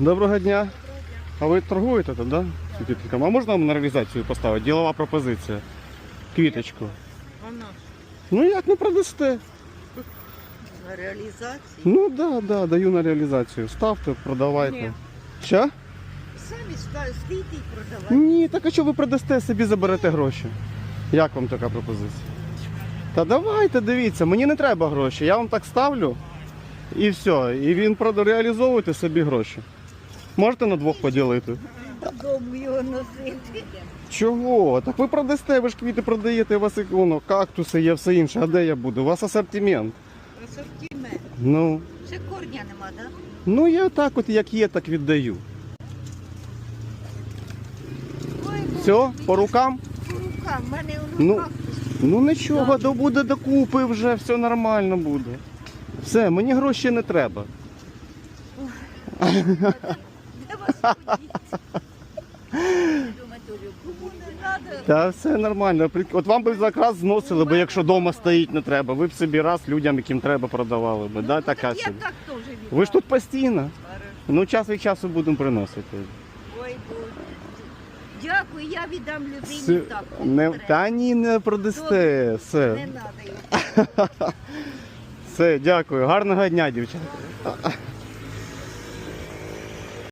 Доброго дня. А ви торгуєте тут, да? А можна вам на реалізацію поставити? Ділова пропозиція. Квіточку. Вона Ну як не продасте? на реалізації. Ну да, да, даю на реалізацію. Ставте, продавайте. Ні. Що? Самі ста- стійте і продавайте. Ні, так а що ви продасте, собі заберете гроші? Як вам така пропозиція? Та давайте, дивіться, мені не треба гроші. Я вам так ставлю і все. І він прода- реалізовуйте собі гроші. Можете на двох поділити? Додому його носити. Чого? Так ви продасте, ви ж квіти продаєте, у вас і, воно, кактуси є, все інше. А де я буду? У вас асортимент. Асортимент. Ну, Ще корня нема, так? ну я так от як є, так віддаю. Ой, Все, по рукам? по рукам. В мене Ну. воно кактус. Ну нічого, до буде докупи вже, все нормально буде. Все, мені гроші не треба. Та все нормально. От вам би якраз зносили би, якщо вдома стоїть не треба. Ви б собі раз людям, яким треба, продавали би. Да, така Так собі. Ви ж тут постійно. Ну час від часу будемо приносити. Ой, Боже. Дякую, я віддам людині Все, так. не, та ні, не продасте. Не Все, треба. все, дякую. Гарного дня, дівчата.